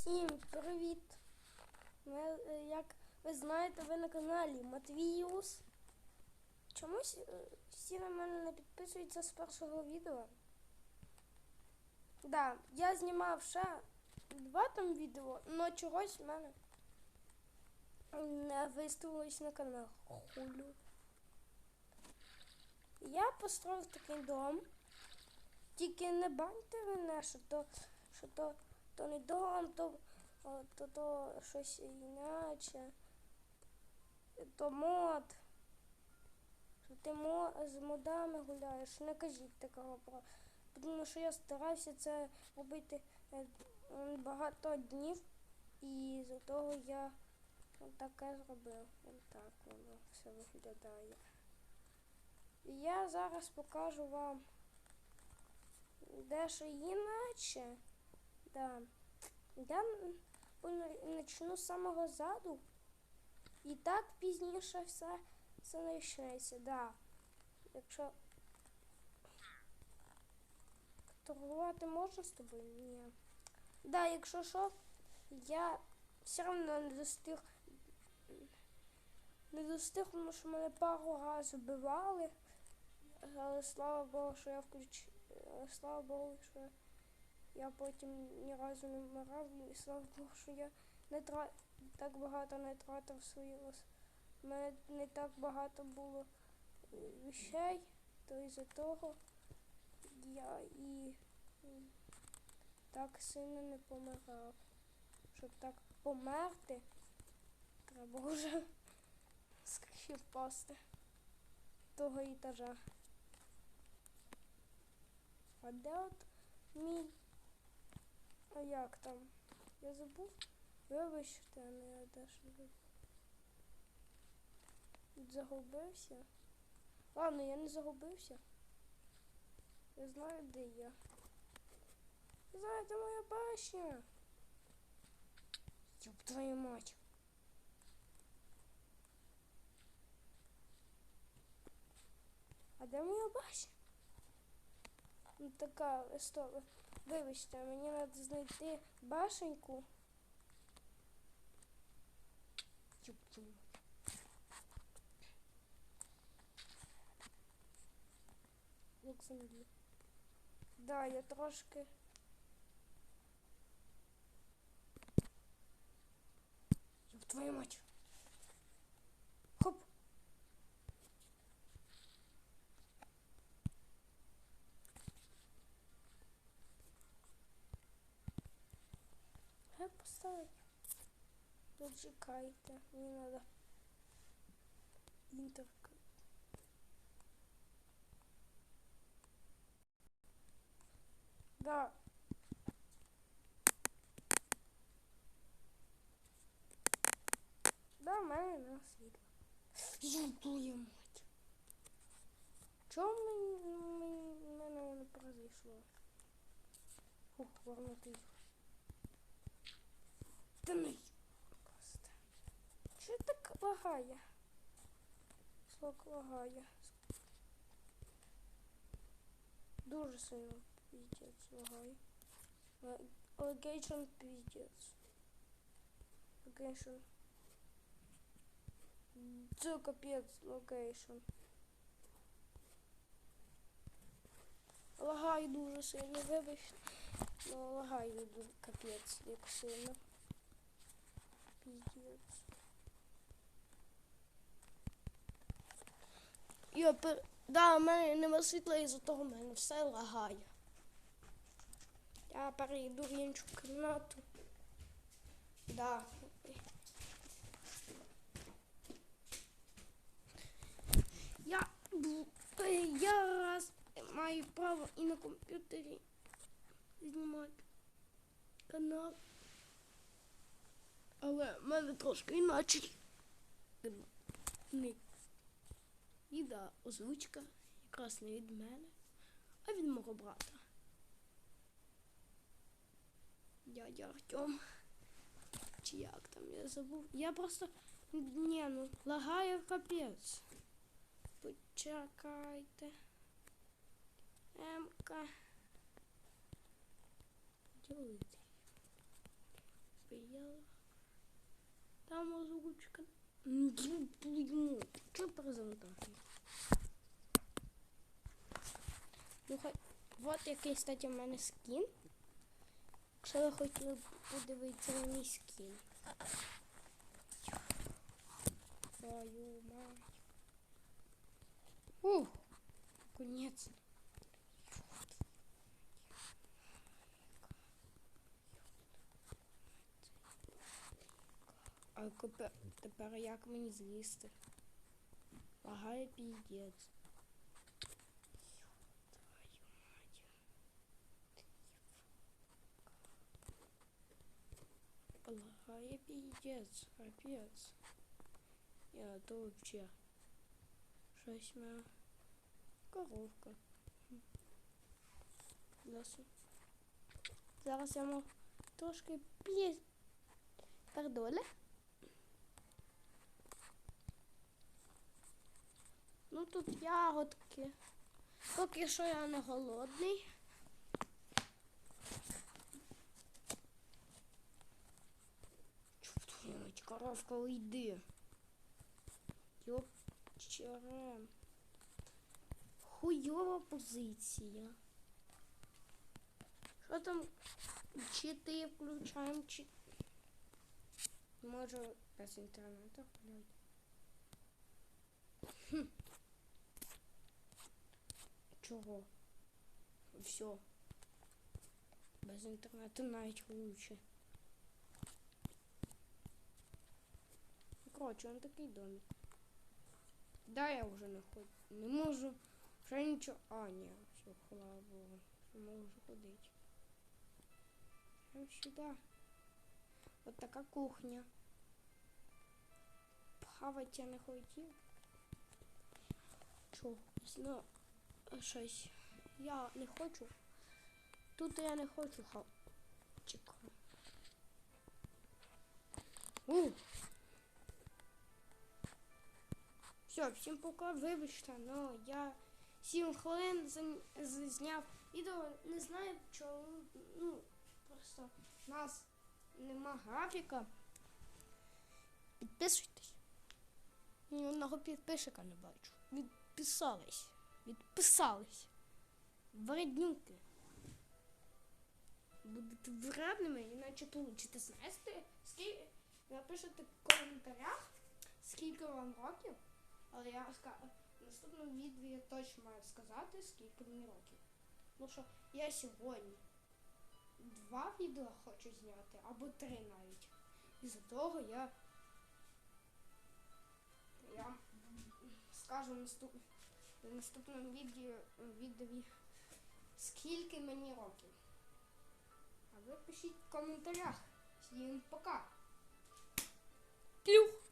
Всім привіт! Ми, е, як ви знаєте, ви на каналі Матвіус. Чомусь е, всі на мене не підписуються з першого відео. Да, я знімав ще два там відео, але чогось в мене не виставилось на канал. Хулю. Я построїв такий дом. Тільки не баньте мене, що то, що то, то не дом, то, то, то щось іначе. То мод. Що ти з модами гуляєш. Не кажіть такого про. Тому що я старався це робити е, багато днів, і з того я таке зробив. Ось так воно все виглядає. І я зараз покажу вам дещо іначе. Да. Я н- пон- почну з самого заду. І так пізніше все, все почнеться. Да. Якщо торгувати можна з тобою? Ні. Да, якщо що, я все одно не достиг. Не достиг, тому що мене пару разів вбивали. Але слава Богу, що я включ... е, Слава Богу, що я потім ні разу не вмирав, і слава Богу, що я не тра... так багато не тратив свої ос- У мене не так багато було е, вещей, то із-за того я і так сильно не помирав. Щоб так померти, треба вже скрізь впасти того етажа. А де от мій? А як там? Я забув? Вибачте, не ви- Загубився? Ладно, я не загубився. Я знаю, де я. Я знаю, де моя башня. Ёб твою мать. А де моя башня? Така, стоп. Вибачте, мені треба знайти башеньку. Блок землі. Да, я трошки. Твою мать. Я поставлю. Зачекайте, мені надо інтер. Да. Да, в мене на світло. Твою мать. Чому мені, мені, мене не произошло? Фух, вернути. Та просто. Що так лагає? Слок лагає. Дуже сильно пиздец лагає. Локейшн пиздец. Локейшн. Це капець локейшн. Лагає дуже сильно, вибачте. Ну, дуже капець, як сильно. Я пер... Да, у мене нема світла, і за того в мене все лагає. Я перейду в іншу кімнату. Да. Е, я раз маю право і на комп'ютері знімати канал. Але в мене трошки іначе. І да, озвучка якраз не від мене, а від мого брата. Дядя Артем. Чи як там я забув? Я просто. Ні, ну лагає капець. Почекайте. Емка. Ділити. Там озвучка. Що презентація? Ну, хай. Вот який, кстати, в мене скін. Якщо ви хотіли подивитися на мій скін. Твою мать. Ух, конець. А тепер, як мені злізти? Лагає піздець. Лагає піздець, капець. Я то вообще. Щось мене. Коровка. Зараз я можу трошки п'є. Пердоле. Ну тут ягодки. Поки що я не голодний. Чуть, коровка уйди. Йоп, черем. Хуйова позиція. Що там? Чити включаємо, чи... Може без інтернету, блядь. Хм. Чого? Все. Без інтернету навіть лучше. Коротше, он такий домик. Да, я вже не ходжу. Не можу. Вже нічого. А, ні, все, слава Богу. Вже можу ходити. Прям сюди. Така кухня. Хавать я не хотів. Чого? Щось. Я не хочу. Тут я не хочу хав. У! Все, всім пока, вибачте, но я 7 хвилин зняв відео. Не знаю чому. Ну, просто в нас нема графіка. Підписуйтесь. Ні одного підписчика не бачу. Відписались. Відписались. Вреднюки. Будете вредними, іначе получите знести. Скільки напишете в коментарях, скільки вам років. Але я ска- в наступному відео я точно маю сказати, скільки мені років. Ну що, я сьогодні два відео хочу зняти, або три навіть. І за того я, я скажу наступ, в наступному відео, відові скільки мені років. А ви пишіть в коментарях. Всім пока. Клюх!